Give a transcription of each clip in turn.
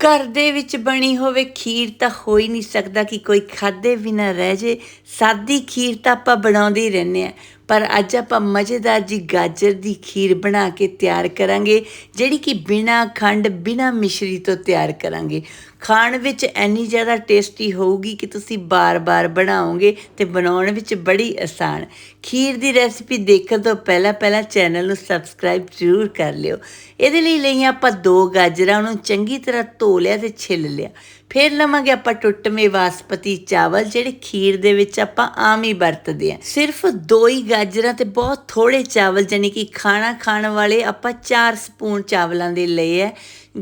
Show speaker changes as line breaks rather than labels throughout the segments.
ਘਰ ਦੇ ਵਿੱਚ ਬਣੀ ਹੋਵੇ ਖੀਰ ਤਾਂ ਹੋ ਹੀ ਨਹੀਂ ਸਕਦਾ ਕਿ ਕੋਈ ਖਾਦੇ ਬਿਨਾ ਰਹਿ ਜੇ। ਸਾਦੀ ਖੀਰ ਤਾਂ ਆਪਾਂ ਬਣਾਉਂਦੇ ਹੀ ਰਹਿੰਦੇ ਆ ਪਰ ਅੱਜ ਆਪਾਂ ਮਜ਼ੇਦਾਰ ਜੀ ਗਾਜਰ ਦੀ ਖੀਰ ਬਣਾ ਕੇ ਤਿਆਰ ਕਰਾਂਗੇ, ਜਿਹੜੀ ਕਿ ਬਿਨਾ ਖੰਡ, ਬਿਨਾ ਮਿਸ਼ਰੀ ਤੋਂ ਤਿਆਰ ਕਰਾਂਗੇ। ਖਾਣ ਵਿੱਚ ਇੰਨੀ ਜ਼ਿਆਦਾ ਟੇਸਟੀ ਹੋਊਗੀ ਕਿ ਤੁਸੀਂ ਬਾਰ-ਬਾਰ ਬਣਾਓਗੇ ਤੇ ਬਣਾਉਣ ਵਿੱਚ ਬੜੀ ਆਸਾਨ। ਖੀਰ ਦੀ ਰੈਸਿਪੀ ਦੇਖਣ ਤੋਂ ਪਹਿਲਾਂ ਪਹਿਲਾਂ ਚੈਨਲ ਨੂੰ ਸਬਸਕ੍ਰਾਈਬ ਜ਼ਰੂਰ ਕਰ ਲਿਓ। ਇਹਦੇ ਲਈ ਲਈ ਆਪਾਂ ਦੋ ਗਾਜਰਾਂ ਨੂੰ ਚੰਗੀ ਤਰ੍ਹਾਂ ਧੋ ਲਿਆ ਤੇ ਛਿੱਲ ਲਿਆ। ਫਿਰ ਲਵਾਂਗੇ ਆਪਾਂ ਟੁੱਟਵੇਂ ਬਾਸਪਤੀ ਚਾਵਲ, ਜਿਹੜੇ ਖੀਰ ਦੇ ਵਿੱਚ ਆਪਾਂ ਆਮ ਹੀ ਵਰਤਦੇ ਆ ਸਿਰਫ ਦੋ ਹੀ ਗਾਜਰਾਂ ਤੇ ਬਹੁਤ ਥੋੜੇ ਚਾਵਲ ਜਾਨੀ ਕਿ ਖਾਣਾ ਖਾਣ ਵਾਲੇ ਆਪਾਂ 4 ਸਪੂਨ ਚਾਵਲਾਂ ਦੇ ਲਏ ਆ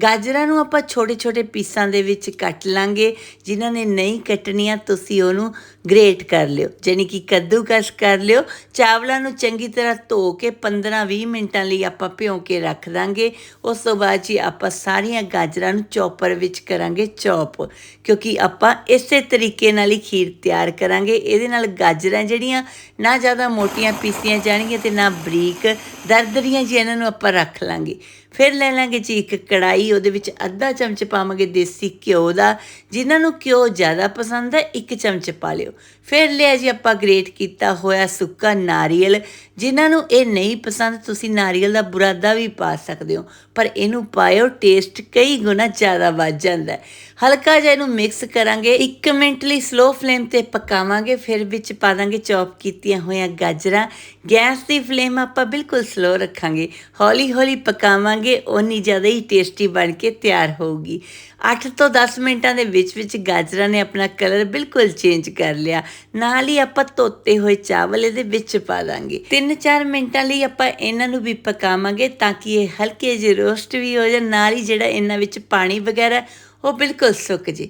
ਗਾਜਰਾਂ ਨੂੰ ਆਪਾਂ ਛੋਟੇ-ਛੋਟੇ ਪੀਸਾਂ ਦੇ ਵਿੱਚ ਕੱਟ ਲਾਂਗੇ, ਜਿਨ੍ਹਾਂ ਨੇ ਨਹੀਂ ਕੱਟਣੀਆਂ, ਤੁਸੀਂ ਉਹਨੂੰ ਗ੍ਰੇਟ ਕਰ ਲਿਓ ਜਾਨੀ ਕਿ ਕੱਦੂਕਸ ਕਰ ਲਿਓ। ਚਾਵਲਾਂ ਨੂੰ ਚੰਗੀ ਤਰ੍ਹਾਂ ਧੋ ਕੇ 15-20 ਮਿੰਟਾਂ ਲਈ ਆਪਾਂ ਭਿਉਂ ਕੇ ਰੱਖ ਦਾਂਗੇ। ਉਸ ਤੋਂ ਬਾਅਦ ਜੀ ਆਪਾਂ ਸਾਰੀਆਂ ਗਾਜਰਾਂ ਨੂੰ ਚੌਪਰ ਵਿੱਚ ਕਰਾਂਗੇ ਚੌਪ, ਕਿਉਂਕਿ ਆਪਾਂ ਇਸੇ ਤਰੀਕੇ ਨਾਲ ਹੀ ਖੀਰ ਤਿਆਰ ਕਰਾਂਗੇ। ਇਹਦੇ ਨਾਲ ਗਾਜਰਾਂ ਜਿਹੜੀਆਂ ਨਾ ਜ਼ਿਆਦਾ ਮੋਟੀਆਂ ਪੀਸੀਆਂ ਜਾਣਗੀਆਂ ਤੇ ਨਾ ਬਰੀਕ ਦਰਦਰੀਆਂ ਜੀ ਇਹਨਾਂ ਨੂੰ ਆਪਾਂ ਰੱਖ ਲਾਂਗੇ। ਫਿਰ ਲੈ ਲਾਂਗੇ ਜੀ ਇੱਕ ਕੜਾਈ ਉਹਦੇ ਵਿੱਚ ਅੱਧਾ ਚਮਚ ਪਾਵਾਂਗੇ ਦੇਸੀ ਘਿਓ ਦਾ। ਜਿਨ੍ਹਾਂ ਨੂੰ ਘਿਓ ਜ਼ਿਆਦਾ ਪਸੰਦ ਹੈ, ਇੱਕ ਚਮਚ ਪਾ ਲਿਓ। ਫਿਰ ਲਿਆ ਜੀ ਆਪਾਂ ਗ੍ਰੇਟ ਕੀਤਾ ਹੋਇਆ ਸੁੱਕਾ ਨਾਰੀਅਲ। ਜਿਨ੍ਹਾਂ ਨੂੰ ਇਹ ਨਹੀਂ ਪਸੰਦ, ਤੁਸੀਂ ਨਾਰੀਅਲ ਦਾ ਬੁਰਾਦਾ ਵੀ ਪਾ ਸਕਦੇ ਹੋ। ਪਰ ਇਹਨੂੰ ਪਾਇਓ, ਟੇਸਟ ਕਈ ਗੁਣਾ ਜ਼ਿਆਦਾ ਵੱਧ ਜਾਂਦਾ ਹਲਕਾ ਜਿਹਾ ਇਹਨੂੰ ਮਿਕਸ ਕਰਾਂਗੇ। 1 ਮਿੰਟ ਲਈ ਸਲੋ ਫਲੇਮ ਤੇ ਪਕਾਵਾਂਗੇ। ਫਿਰ ਵਿੱਚ ਪਾ ਦਾਂਗੇ ਚੌਪ ਕੀਤੀਆਂ ਹੋਈਆਂ ਗਾਜਰਾਂ। ਗੈਸ ਦੀ ਫਲੇਮ ਆਪਾਂ ਬਿਲਕੁਲ ਸਲੋ ਰੱਖਾਂਗੇ। ਹੌਲੀ ਹੌਲੀ ਪਕਾਵਾਂਗੇ, ਓਨੀ ਜ਼ਿਆਦਾ ਹੀ ਟੇਸਟੀ ਬਣ ਕੇ ਤਿਆਰ ਹੋਊਗੀ। 8 ਤੋਂ 10 ਮਿੰਟਾਂ ਦੇ ਵਿੱਚ ਵਿੱਚ ਗਾਜਰਾਂ ਨੇ ਆਪਣਾ ਕਲਰ ਬਿਲਕੁਲ ਚੇਂਜ ਕਰ ਲਿਆ। ਨਾਲ ਹੀ ਆਪਾਂ ਧੋਤੇ ਹੋਏ ਚਾਵਲ ਇਹਦੇ ਵਿੱਚ ਪਾ ਦਾਂਗੇ। 3-4 ਮਿੰਟਾਂ ਲਈ ਆਪਾਂ ਇਹਨਾਂ ਨੂੰ ਵੀ ਪਕਾਵਾਂਗੇ ਤਾਂ ਕਿ ਇਹ ਹਲਕੇ ਜਿਹੇ ਰੋਸਟ ਵੀ ਹੋ ਜਾਣ, ਨਾਲ ਹੀ ਜਿਹੜਾ ਇਹਨਾਂ ਵਿੱਚ ਪਾਣੀ ਵਗੈਰਾ, ਉਹ ਬਿਲਕੁਲ ਸੁੱਕ ਜੇ।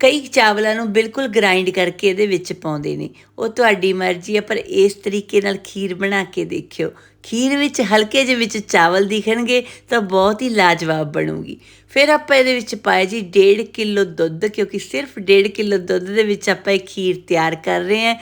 ਕਈ ਚਾਵਲਾਂ ਨੂੰ ਬਿਲਕੁਲ ਗ੍ਰਾਈਂਡ ਕਰਕੇ ਇਹਦੇ ਵਿੱਚ ਪਾਉਂਦੇ ਨੇ। ਉਹ ਤੁਹਾਡੀ ਮਰਜ਼ੀ ਹੈ ਪਰ ਇਸ ਤਰੀਕੇ ਨਾਲ ਖੀਰ ਬਣਾ ਕੇ ਦੇਖਿਓ। ਖੀਰ ਵਿੱਚ ਹਲਕੇ ਜਿਹੇ ਵਿੱਚ ਚਾਵਲ ਦਿਖਣਗੇ ਤਾਂ ਬਹੁਤ ਹੀ ਲਾਜਵਾਬ ਬਣੂਗੀ। ਫਿਰ ਆਪਾਂ ਇਹਦੇ ਵਿੱਚ ਪਾਇਆ ਜੀ 1.5 ਕਿਲੋ ਦੁੱਧ, ਕਿਉਂਕਿ ਸਿਰਫ 1.5 ਕਿਲੋ ਦੁੱਧ ਦੇ ਵਿੱਚ ਆਪਾਂ ਇਹ ਖੀਰ ਤਿਆਰ ਕਰ ਰਹੇ ਹਾਂ।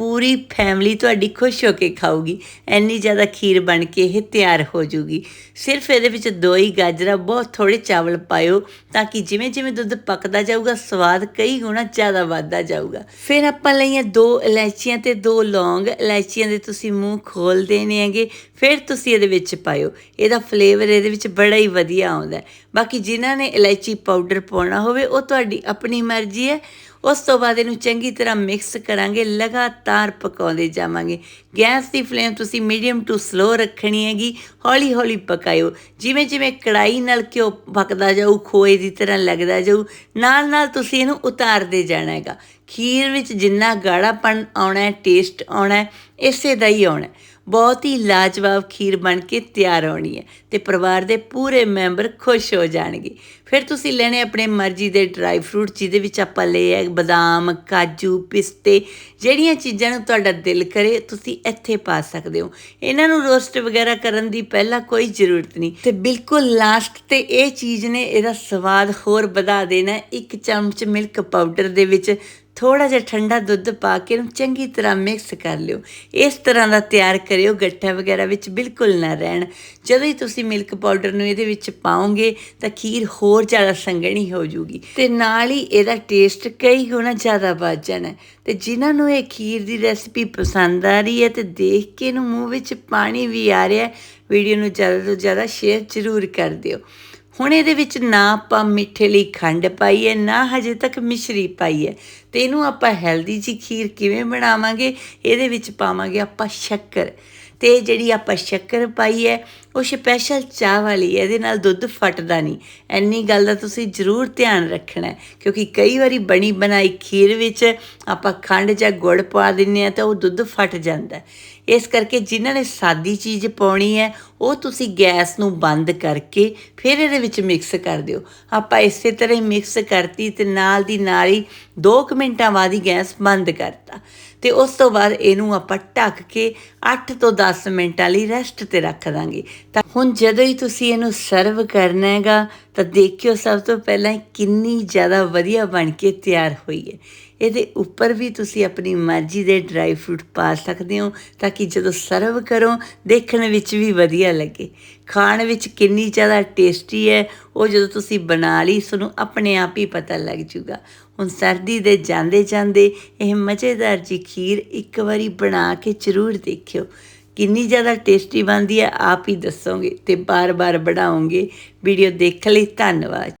ਪੂਰੀ ਫੈਮਿਲੀ ਤੁਹਾਡੀ ਖੁਸ਼ ਹੋ ਕੇ ਖਾਊਗੀ। ਐਨੀ ਜ਼ਿਆਦਾ ਖੀਰ ਬਣ ਕੇ ਇਹ ਤਿਆਰ ਹੋ ਜੂਗੀ। ਸਿਰਫ ਇਹਦੇ ਵਿੱਚ ਦੋ ਹੀ ਗਾਜਰਾਂ, ਬਹੁਤ ਥੋੜੇ ਚਾਵਲ ਪਾਇਓ ਤਾਂ ਕਿ ਜਿਵੇਂ ਜਿਵੇਂ ਦੁੱਧ ਪੱਕਦਾ ਜਾਊਗਾ, ਸਵਾਦ ਕਈ ਗੁਣਾ ਜ਼ਿਆਦਾ ਵੱਧਦਾ ਜਾਊਗਾ। ਫਿਰ ਆਪਾਂ ਲਈਆਂ ਦੋ ਇਲਾਇਚੀਆਂ ਤੇ ਦੋ ਲੌਂਗ। ਇਲਾਇਚੀਆਂ ਦੇ ਤੁਸੀਂ ਮੂੰਹ ਖੋਲ ਦੇਣੇ ਹੈਗੇ, ਫਿਰ ਤੁਸੀਂ ਇਹਦੇ ਵਿੱਚ ਪਾਇਓ। ਇਹਦਾ ਫਲੇਵਰ ਇਹਦੇ ਵਿੱਚ ਬੜਾ ਹੀ ਵਧੀਆ ਆਉਂਦਾ ਬਾਕੀ ਜਿਨ੍ਹਾਂ ਨੇ ਇਲਾਇਚੀ ਪਾਊਡਰ ਪਾਉਣਾ ਹੋਵੇ, ਉਹ ਤੁਹਾਡੀ ਆਪਣੀ ਮਰਜ਼ੀ ਹੈ। ਉਸ ਤੋਂ ਬਾਅਦ ਇਹਨੂੰ ਚੰਗੀ ਤਰ੍ਹਾਂ ਮਿਕਸ ਕਰਾਂਗੇ, ਲਗਾਤਾਰ ਪਕਾਉਂਦੇ ਜਾਵਾਂਗੇ। ਗੈਸ ਦੀ ਫਲੇਮ ਤੁਸੀਂ ਮੀਡੀਅਮ ਟੂ ਸਲੋ ਰੱਖਣੀ ਹੈਗੀ ਹੌਲੀ ਹੌਲੀ ਪਕਾਇਓ। ਜਿਵੇਂ ਜਿਵੇਂ ਕੜਾਈ ਨਾਲ ਘਿਓ ਪੱਕਦਾ ਜਾਊ, ਖੋਏ ਦੀ ਤਰ੍ਹਾਂ ਲੱਗਦਾ ਜਾਊ ਨਾਲ ਨਾਲ ਤੁਸੀਂ ਇਹਨੂੰ ਉਤਾਰਦੇ ਜਾਣਾ ਹੈਗਾ। ਖੀਰ ਵਿੱਚ ਜਿੰਨਾ ਗਾੜਾਪਣ ਆਉਣਾ ਹੈ ਟੇਸਟ ਆਉਣਾ ਹੈ, ਇਸੇ ਦਾ ਹੀ ਆਉਣਾ ਬਹੁਤ ਹੀ ਲਾਜਵਾਬ ਖੀਰ ਬਣ ਕੇ ਤਿਆਰ ਹੋਣੀ ਹੈ ਤੇ ਪਰਿਵਾਰ ਦੇ ਪੂਰੇ ਮੈਂਬਰ ਖੁਸ਼ ਹੋ ਜਾਣਗੇ। ਫਿਰ ਤੁਸੀਂ ਲੈਣੇ ਆਪਣੇ ਮਰਜ਼ੀ ਦੇ ਡਰਾਈ ਫਰੂਟ ਜਿਹਦੇ ਵਿੱਚ ਆਪਾਂ ਲਏ ਹੈ ਬਦਾਮ, ਕਾਜੂ, ਪਿਸਤੇ, ਜਿਹੜੀਆਂ ਚੀਜ਼ਾਂ ਨੂੰ ਤੁਹਾਡਾ ਦਿਲ ਕਰੇ, ਤੁਸੀਂ ਇੱਥੇ ਪਾ ਸਕਦੇ ਹੋ। ਇਹਨਾਂ ਨੂੰ ਰੋਸਟ ਵਗੈਰਾ ਕਰਨ ਦੀ ਪਹਿਲਾਂ ਕੋਈ ਜ਼ਰੂਰਤ ਨਹੀਂ। ਤੇ ਬਿਲਕੁਲ ਲਾਸਟ ਤੇ ਇਹ ਚੀਜ਼ ਨੇ, ਇਹਦਾ ਸਵਾਦ ਹੋਰ ਵਧਾ ਦੇਣਾ ਇੱਕ ਚਮਚ ਮਿਲਕ ਪਾਊਡਰ ਦੇ ਵਿੱਚ ਥੋੜਾ ਜਿਹਾ ਠੰਡਾ ਦੁੱਧ ਪਾ ਕੇ ਇਹਨੂੰ ਚੰਗੀ ਤਰ੍ਹਾਂ ਮਿਕਸ ਕਰ ਲਿਓ। ਇਸ ਤਰ੍ਹਾਂ ਦਾ ਤਿਆਰ ਕਰਿਓ, ਗੱਠਾ ਵਗੈਰਾ ਵਿੱਚ ਬਿਲਕੁਲ ਨਾ ਰਹਿਣ। ਜਦੋਂ ਹੀ ਤੁਸੀਂ ਮਿਲਕ ਪਾਊਡਰ ਨੂੰ ਇਹਦੇ ਵਿੱਚ ਪਾਓਗੇ ਤਾਂ ਖੀਰ ਹੋਰ ਜ਼ਿਆਦਾ ਸੰਘਣੀ ਹੋ ਜੂਗੀ। ਤੇ ਨਾਲ ਹੀ ਇਹਦਾ ਟੇਸਟ ਕਈ ਗੁਣਾ ਜ਼ਿਆਦਾ ਵੱਧ ਜਾਣਾ। ਤੇ ਜਿਨ੍ਹਾਂ ਨੂੰ ਇਹ ਖੀਰ ਦੀ ਰੈਸਪੀ ਪਸੰਦ ਆ ਰਹੀ ਹੈ ਤੇ ਦੇਖ ਕੇ ਇਹਨੂੰ ਮੂੰਹ ਵਿੱਚ ਪਾਣੀ ਵੀ ਆ ਰਿਹਾ ਵੀਡੀਓ ਨੂੰ ਜ਼ਿਆਦਾ ਤੋਂ ਜ਼ਿਆਦਾ ਸ਼ੇਅਰ ਜ਼ਰੂਰ ਕਰ ਦਿਓ। ਹੁਣ ਇਹਦੇ ਵਿੱਚ ਨਾ ਆਪਾਂ ਮਿੱਠੇ ਲਈ ਖੰਡ ਪਾਈ ਹੈ ਨਾ ਹਜੇ ਤੱਕ ਮਿਸ਼ਰੀ ਪਾਈ ਹੈ ਤੇ ਇਹਨੂੰ ਆਪਾਂ ਹੈਲਦੀ ਜੀ ਖੀਰ ਕਿਵੇਂ ਬਣਾਵਾਂਗੇ, ਇਹਦੇ ਵਿੱਚ ਪਾਵਾਂਗੇ ਆਪਾਂ ਸ਼ੱਕਰ। ਤੇ ਜਿਹੜੀ ਆਪਾਂ ਸ਼ੱਕਰ ਪਾਈ ਹੈ, ਉਹ ਸਪੈਸ਼ਲ ਚਾਹ ਵਾਲੀ ਹੈ, ਇਹਦੇ ਨਾਲ ਦੁੱਧ ਫਟਦਾ ਨਹੀਂ। ਐਨੀ ਗੱਲ ਦਾ ਤੁਸੀਂ ਜ਼ਰੂਰ ਧਿਆਨ ਰੱਖਣਾ ਕਿਉਂਕਿ ਕਈ ਵਾਰੀ ਬਣੀ ਬਣਾਈ ਖੀਰ ਵਿੱਚ ਆਪਾਂ ਖੰਡ ਜਾਂ ਗੁੜ ਪਾ ਦਿੰਨੇ ਆ ਤਾਂ ਉਹ ਦੁੱਧ ਫਟ ਜਾਂਦਾ ਇਸ ਕਰਕੇ ਜਿਨ੍ਹਾਂ ਨੇ ਸਾਦੀ ਚੀਜ਼ ਪਾਉਣੀ ਹੈ, ਉਹ ਤੁਸੀਂ ਗੈਸ ਨੂੰ ਬੰਦ ਕਰਕੇ ਫਿਰ ਇਹਦੇ ਵਿੱਚ ਮਿਕਸ ਕਰ ਦਿਓ। ਆਪਾਂ ਇਸੇ ਤਰ੍ਹਾਂ ਹੀ ਮਿਕਸ ਕਰਤੀ ਤੇ ਨਾਲ ਦੀ ਨਾਲ ਹੀ 2 ਮਿੰਟਾਂ ਬਾਅਦ ਹੀ ਗੈਸ ਬੰਦ ਕਰਤਾ। ਤੇ ਉਸ ਤੋਂ ਬਾਅਦ ਇਹਨੂੰ ਆਪਾਂ ਢੱਕ ਕੇ 8 ਤੋਂ 10 ਮਿੰਟਾਂ ਲਈ ਰੈਸਟ ਤੇ ਰੱਖ ਦਾਂਗੇ। ਤਾਂ ਹੁਣ ਜਦੋਂ ਹੀ ਤੁਸੀਂ ਇਹਨੂੰ ਸਰਵ ਕਰਨਾ ਹੈਗਾ, ਤਾਂ ਦੇਖਿਓ ਸਭ ਤੋਂ ਪਹਿਲਾਂ ਕਿੰਨੀ ਜ਼ਿਆਦਾ ਵਧੀਆ ਬਣ ਕੇ ਤਿਆਰ ਹੋਈ ਹੈ। ਇਹਦੇ ਉੱਪਰ ਵੀ ਤੁਸੀਂ ਆਪਣੀ ਮਰਜ਼ੀ ਦੇ ਡਰਾਈ ਫਰੂਟ ਪਾ ਸਕਦੇ ਹੋ, ਤਾਂ ਕਿ ਜਦੋਂ ਸਰਵ ਕਰੋ, ਦੇਖਣ ਵਿੱਚ ਵੀ ਵਧੀਆ ਲੱਗੇ। ਖਾਣ ਵਿੱਚ ਕਿੰਨੀ ਜ਼ਿਆਦਾ ਟੇਸਟੀ ਹੈ, ਉਹ ਜਦੋਂ ਤੁਸੀਂ ਬਣਾ ਲਈ, ਤੁਹਾਨੂੰ ਆਪਣੇ ਆਪ ਹੀ ਪਤਾ ਲੱਗ ਜੂਗਾ ਹੁਣ ਸਰਦੀ ਦੇ ਜਾਂਦੇ ਜਾਂਦੇ ਇਹ ਮਜ਼ੇਦਾਰ ਜੀ ਖੀਰ ਇੱਕ ਵਾਰੀ ਬਣਾ ਕੇ ਜ਼ਰੂਰ ਦੇਖਿਓ। ਕਿੰਨੀ ਜ਼ਿਆਦਾ ਟੇਸਟੀ ਬਣਦੀ ਹੈ, ਆਪ ਹੀ ਦੱਸੋਗੇ ਤੇ ਬਾਰ-ਬਾਰ ਬਣਾਓਗੇ। ਵੀਡੀਓ ਦੇਖਣ ਲਈ, ਧੰਨਵਾਦ।